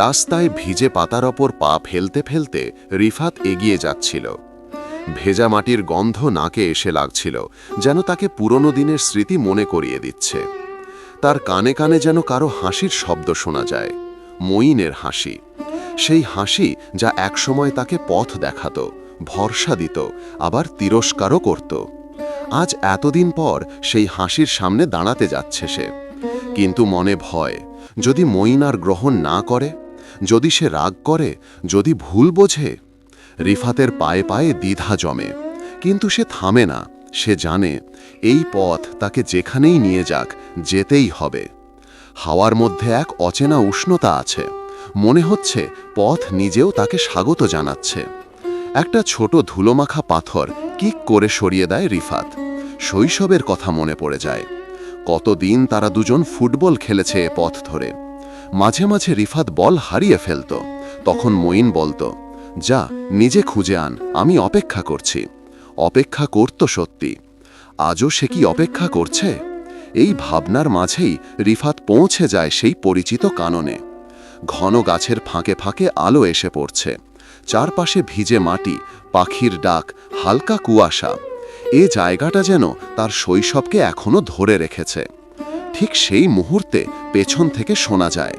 রাস্তায় ভিজে পাতার ওপর পা ফেলতে ফেলতে রিফাত এগিয়ে যাচ্ছিল। ভেজা মাটির গন্ধ নাকে এসে লাগছিল, যেন তাকে পুরনো দিনের স্মৃতি মনে করিয়ে দিচ্ছে। তার কানে কানে যেন কারও হাসির শব্দ শোনা যায়, মঈনের হাসি। সেই হাসি যা একসময় তাকে পথ দেখাত, ভরসা দিত, আবার তিরস্কারও করত। আজ এতদিন পর সেই হাসির সামনে দাঁড়াতে যাচ্ছে সে। কিন্তু মনে ভয়, যদি মঈন আর গ্রহণ না করে যদি সে রাগ করে, যদি ভুল বোঝে, রিফাতের পায়ে পায়ে দ্বিধা জমে। কিন্তু সে থামে না, সে জানে, এই পথ তাকে যেখানেই নিয়ে যাক, যেতেই হবে। হাওয়ার মধ্যে এক অচেনা উষ্ণতা আছে, মনে হচ্ছে পথ নিজেও তাকে স্বাগত জানাচ্ছে। একটা ছোট ধুলোমাখা পাথর কিক করে সরিয়ে দেয় রিফাত। শৈশবের কথা মনে পড়ে যায়। কতদিন তারা দুজন ফুটবল খেলেছে পথ ধরে। মাঝে মাঝে রিফাত বল হারিয়ে ফেলত। তখন মঈন বলতো, যা, নিজে খুঁজে আন, আমি অপেক্ষা করছি। অপেক্ষা করত সত্যি। আজও সে কি অপেক্ষা করছে? এই ভাবনার মাঝেই রিফাত পৌঁছে যায় সেই পরিচিত কাননে। ঘন গাছের ফাঁকে ফাঁকে আলো এসে পড়ছে। চারপাশে ভিজে মাটি, পাখির ডাক, হালকা কুয়াশা। এ জায়গাটা যেন তার শৈশবকে এখনও ধরে রেখেছে। ঠিক সেই মুহূর্তে পেছন থেকে শোনা যায়।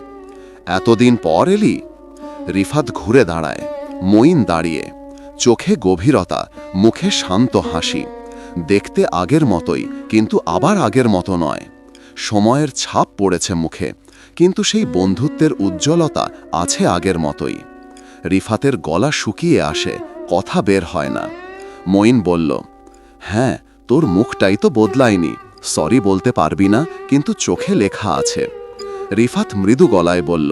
এতদিন পর এলি? রিফাত ঘুরে দাঁড়ায়, মঈন দাঁড়িয়ে। চোখে গভীরতা, মুখে শান্ত হাসি। দেখতে আগের মতোই, কিন্তু আবার আগের মতো নয়। সময়ের ছাপ পড়েছে মুখে, কিন্তু সেই বন্ধুত্বের উজ্জ্বলতা আছে আগের মতোই। রিফাতের গলা শুকিয়ে আসে, কথা বের হয় না। মঈন বলল হ্যাঁ তোর মুখটাই তো বদলায়নি। সরি বলতে পারবি না, কিন্তু চোখে লেখা আছে। রিফাত মৃদু গলায় বলল,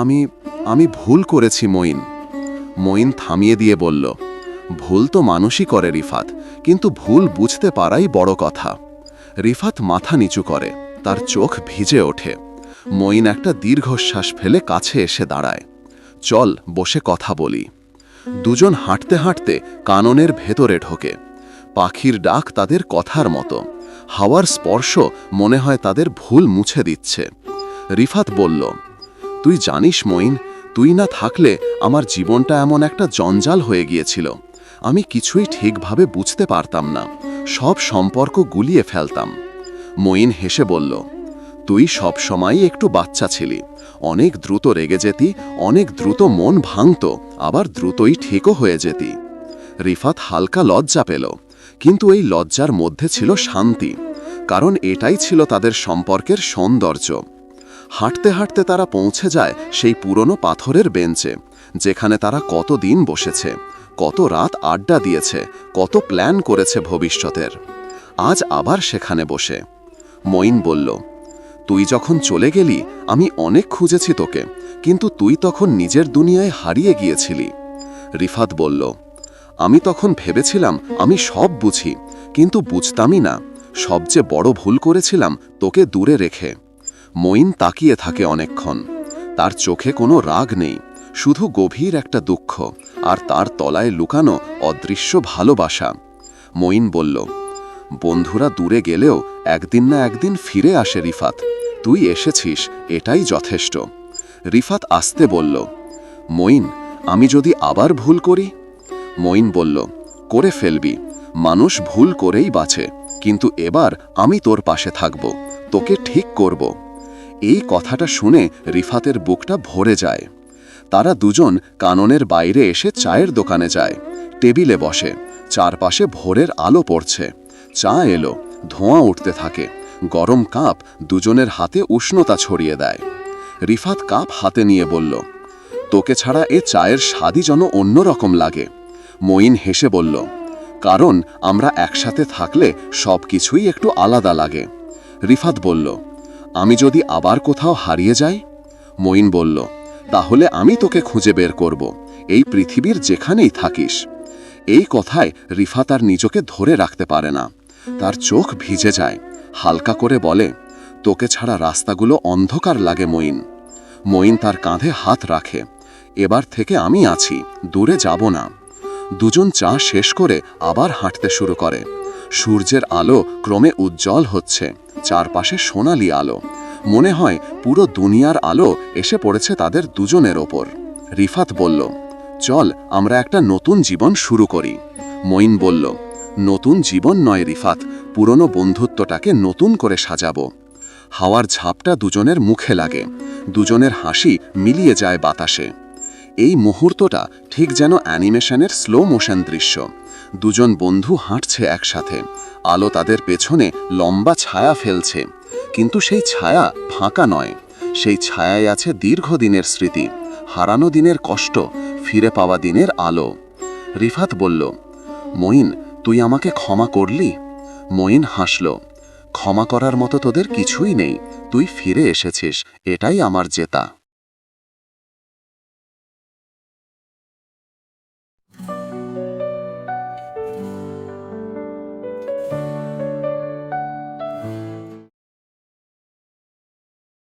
আমি আমি ভুল করেছি, মঈন। মঈন থামিয়ে দিয়ে বলল, ভুল তো মানুষই করে রিফাত, কিন্তু ভুল বুঝতে পারাই বড় কথা। রিফাত মাথা নিচু করে, তার চোখ ভিজে ওঠে। মঈন একটা দীর্ঘশ্বাস ফেলে কাছে এসে দাঁড়ায়। চল, বসে কথা বলি। দুজন হাঁটতে হাঁটতে কাননের ভেতরে ঢোকে। পাখির ডাক তাদের কথার মতো। হাওয়ার স্পর্শ মনে হয় তাদের ভুল মুছে দিচ্ছে। রিফাত বলল, তুই জানিস মঈন, তুই না থাকলে আমার জীবনটা এমন একটা জঞ্জাল হয়ে গিয়েছিল। আমি কিছুই ঠিকভাবে বুঝতে পারতাম না। সব সম্পর্ক গুলিয়ে ফেলতাম। মঈন হেসে বলল, তুই সব সময়ই একটু বাচ্চা ছিলি। অনেক দ্রুত রেগে যেতি, অনেক দ্রুত মন ভাঙত, আবার দ্রুতই ঠিকও হয়ে যেতি। রিফাত হালকা লজ্জা পেল। কিন্তু এই লজ্জার মধ্যে ছিল শান্তি, কারণ এটাই ছিল তাদের সম্পর্কের সৌন্দর্য। হাঁটতে হাঁটতে তারা পৌঁছে যায় সেই পুরনো পাথরের বেঞ্চে, যেখানে তারা কত দিন বসেছে, কত রাত আড্ডা দিয়েছে, কত প্ল্যান করেছে ভবিষ্যতের। আজ আবার সেখানে বসে। মঈন বলল, তুই যখন চলে গেলি, আমি অনেক খুঁজেছি তোকে, কিন্তু তুই তখন নিজের দুনিয়ায় হারিয়ে গিয়েছিলি। রিফাত বলল আমি তখন ভেবেছিলাম, আমি সব বুঝি, কিন্তু বুঝতামই না। সবচেয়ে বড় ভুল করেছিলাম তোকে দূরে রেখে। মইন তাকিয়ে থাকে অনেকক্ষণ। তার চোখে কোনো রাগ নেই, শুধু গভীর একটা দুঃখ, আর তার তলায় লুকানো অদৃশ্য ভালোবাসা। মইন বলল, বন্ধুরা দূরে গেলেও একদিন না একদিন ফিরে আসে রিফাত। তুই এসেছিস, এটাই যথেষ্ট। রিফাত আসতে বলল, মঈন, আমি যদি আবার ভুল করি মঈন বলল, করে ফেলবি। মানুষ ভুল করেই বাঁচে। কিন্তু এবার আমি তোর পাশে থাকব। তোকে ঠিক করব। এই কথাটা শুনে রিফাতের বুকটা ভরে যায়। তারা দুজন কাননের বাইরে এসে চায়ের দোকানে যায়। টেবিলে বসে। চারপাশে ভোরের আলো পড়ছে। চা এলো। ধোঁয়া উঠতে থাকে। গরম কাপ দুজনের হাতে উষ্ণতা ছড়িয়ে দেয়। রিফাত কাপ হাতে নিয়ে বলল, তোকে ছাড়া এ চায়ের স্বাদই যেন অন্যরকম লাগে। মঈন হেসে বলল, কারণ আমরা একসাথে থাকলে সব কিছুই একটু আলাদা লাগে। রিফাত বলল, আমি যদি আবার কোথাও হারিয়ে যাই? মঈন বলল, তাহলে আমি তোকে খুঁজে বের করব, এই পৃথিবীর যেখানেই থাকিস। এই কথায় রিফা তার নিজকে ধরে রাখতে পারে না। তার চোখ ভিজে যায়, হালকা করে বলে, তোকে ছাড়া রাস্তাগুলো অন্ধকার লাগে মঈন। মঈন তার কাঁধে হাত রাখে, এবার থেকে আমি আছি, দূরে যাব না। দুজন চা শেষ করে আবার হাঁটতে শুরু করে। সূর্যের আলো ক্রমে উজ্জ্বল হচ্ছে, চারপাশে সোনালি আলো। মনে হয় পুরো দুনিয়ার আলো এসে পড়েছে তাদের দুজনের ওপর। রিফাত বলল, চল, আমরা একটা নতুন জীবন শুরু করি। মঈন বলল, নতুন জীবন নয় রিফাত, পুরনো বন্ধুত্বটাকে নতুন করে সাজাবো। হাওয়ার ঝাপটা দুজনের মুখে লাগে, দুজনের হাসি মিলিয়ে যায় বাতাসে। এই মুহূর্তটা ঠিক যেন অ্যানিমেশনের স্লো মোশন দৃশ্য। দুজন বন্ধু হাঁটছে একসাথে। আলো তাদের পেছনে লম্বা ছায়া ফেলছে। কিন্তু সেই ছায়া ফাঁকা নয়। সেই ছায়ায় আছে দীর্ঘদিনের স্মৃতি, হারানো দিনের কষ্ট, ফিরে পাওয়া দিনের আলো। রিফাত বলল, মঈন, তুই আমাকে ক্ষমা করলি? মঈন হাসল, ক্ষমা করার মতো তোদের কিছুই নেই। তুই ফিরে এসেছিস। এটাই আমার জেতা।